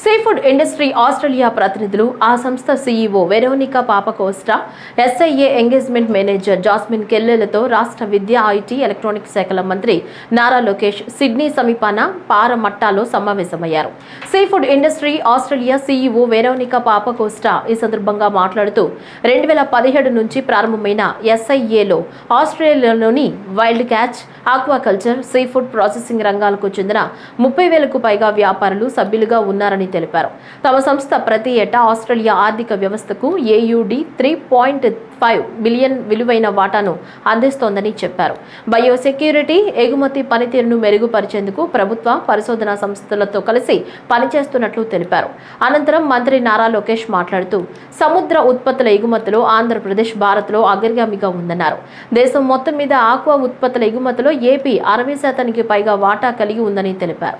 Seafood industry Australia ప్రతినిధులు ఆ సంస్థ CEO Veronica Papacosta SIA engagement manager Jasmine కెల్లెలతో రాష్ట్ర విద్యా ఐటీ ఎలక్ట్రానిక్ శాఖల మంత్రి నారా లోకేష్ సిడ్నీ సమీపాన పారమట్టాలో సమావేశమయ్యారు. Seafood industry Australia CEO Veronica Papacosta ఈ సందర్భంగా మాట్లాడుతూ రెండు వేల పదిహేడు నుంచి ప్రారంభమైన ఎస్ఐఏలో ఆస్ట్రేలియాలోని wild catch aquaculture seafood processing రంగాలకు చెందిన ముప్పై వేలకు పైగా వ్యాపారులు సభ్యులుగా ఉన్నారని తెలిపారు. తమ సంస్థ ప్రతి ఏటా ఆస్ట్రేలియా ఆర్థిక వ్యవస్థకు AUD three point five billion విలువైన వాటాను అందిస్తోందని చెప్పారు. బయోసెక్యూరిటీ ఎగుమతి పనితీరును మెరుగుపరిచేందుకు ప్రభుత్వ పరిశోధనా సంస్థలతో కలిసి పనిచేస్తున్నట్లు తెలిపారు. అనంతరం మంత్రి నారా లోకేష్ మాట్లాడుతూ సముద్ర ఉత్పత్తుల ఎగుమతిలో ఆంధ్రప్రదేశ్ భారత్లో అగ్రగామిగా ఉందన్నారు. దేశం మొత్తం మీద ఆక్వా ఉత్పత్తుల ఎగుమతిలో ఏపీ అరవై శాతానికి పైగా వాటా కలిగి ఉందని తెలిపారు.